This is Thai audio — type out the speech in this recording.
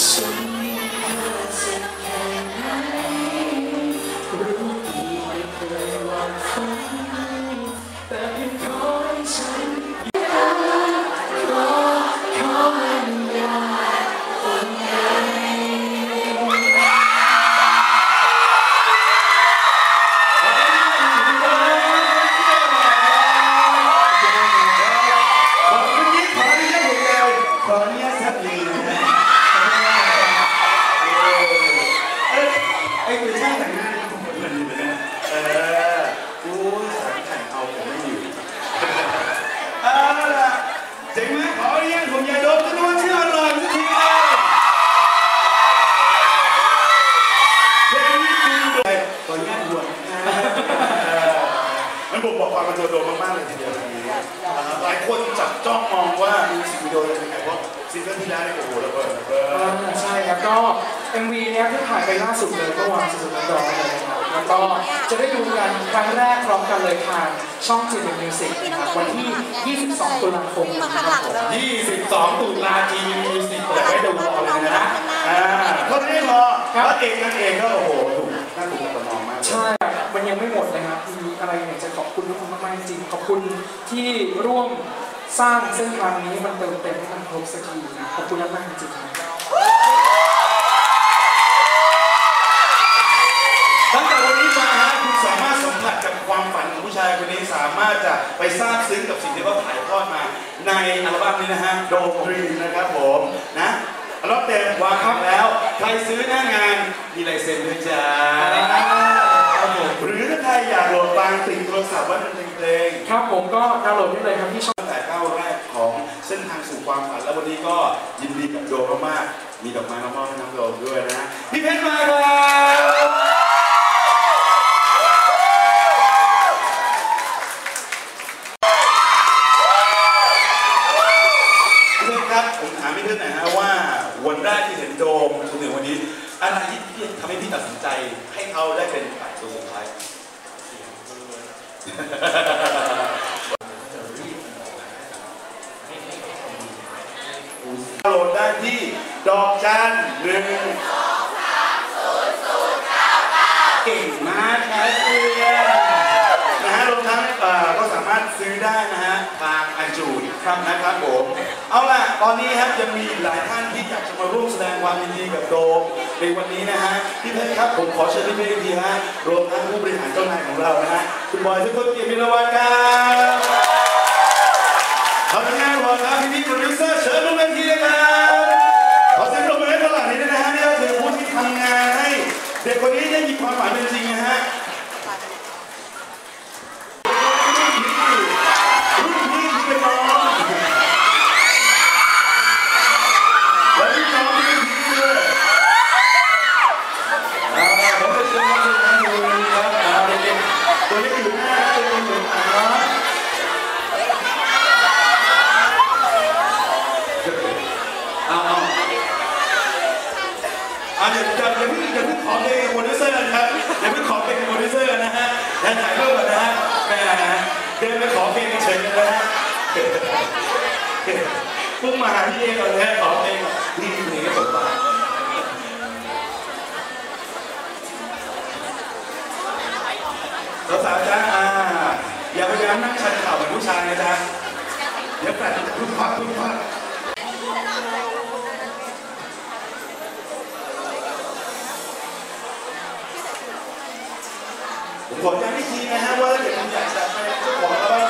So เอออู้สายแต่เอาผมไม่อยู่เอาล่ะเจ๋งไหมขออนุญาตผมยาดมจะนวดชื่ออร่อยสักทีเลยเพลงนี้คุณเลยขออนุญาตบวชมันบ่งบอกความเป็นตัวโดมมากๆเลยทีเดียวตรงนี้หลายคนจับจ้องมองว่ามิวสิกวิดีโอจะเป็นไงเพราะซีซั่นที่แล้วเนี่ยโอ้โหระเบิดระเบิดอ่าใช่ครับก็ MV เนี้ยที่ถ่ายไปล่าสุดเลยเมื่อวานสุดๆร้อนๆเลยนะครับ แล้วก็จะได้ดูกันครั้งแรกพร้อมกันเลยทางช่องจีนมิวสิกนะครับวันที่ 22 ตุลาคมนี้ครับผม22 ตุลาทีวีมิวสิกเปิดให้ดูรอเลยนะอ่าเขาไม่ได้รอพระเอกนางเอกก็โอ้โหถูกน่าถูกประนอมมากใช่ครับมันยังไม่หมดเลยครับมีอะไรอยากจะขอบคุณทุกคนมากๆจริงๆขอบคุณที่ร่วมสร้างเส้นทางนี้มันเติมเต็มให้มันครบสักทีนะขอบคุณมากๆจริงๆครับตั้ง ไปทราบซึ้งกับสิ่งที่เขาถ่ายทอดมา ในอัลบั้มนี้นะฮะโดมดรีมนะครับผมนะอัลบั้มเต็มวางครับแล้ว ใครซื้อหน้างานมีลายเซ็นด้วยจ้าครับผมหรือถ้าใครอยากโหลดฟังติดโทรศัพท์ไว่าเป็นเพลงครับผมก็ดาวน์โหลดได้เลยครับที่ช่องตั้งแต่ก้าวแรกของเส้นทางสู่ความฝันแล้ววันนี้ก็ยินดีกับโดมมากๆมีดอกไม้มามอบให้น้องโดมด้วยนะพี่เพชรมาครับพี่เพชร ครับ ผมถามพี่เพชรหน่อยฮะว่าวันแรกที่เห็นโดมจนถึงวันนี้ อะไรที่พี่ทำให้พี่ตัดสินใจ ให้เขาได้เป็นฝ่ายตัวสุดท้ายโหลดได้ที่ดอกจันหนึ่งเก่งมากครับเพื่อนนะฮะรวมทั้งเอ่อก็สามารถซื้อได้นะฮะทางไอจูน ครับนะครับผมเอาล่ะตอนนี้ครับยังมีหลายท่านที่อยากจะมาร่วมแสดงความยินดีกับโดมในวันนี้นะฮะพี่เพชรครับผมขอเชิญพี่เพชรทีฮะรวมทั้งผู้บริหารเจ้านายของเรานะฮะคุณบอยทุกคนเกียรติมิรวันครับ อาเดี๋ยวเดี๋ยวเดี๋ยวเพิ่งเดี๋ยวเพิ่งขอเพลงโปรดิวเซอร์นะครับเดี๋ยวเพิ่งขอเพลงโปรดิวเซอร์นะฮะเดี๋ยวถ่ายรูปก่อนนะฮะแหมเดินไปขอเพลงเฉยๆนะฮะพิ่งมาหาพี่เอก่อนนะขอเพลงก่อนนี่เพลงก็ตกปากสาวๆจ้าอ่าอย่าพยายามนั่งชันเข่าเหมือนผู้ชายนะจ๊ะเดี๋ยวแฟนพึ่งพักพึ่งพัก ผมขอย้ำอีกทีนะฮะว่าถ้าเกิดคุณอยากจะเป็นเจ้าของอัล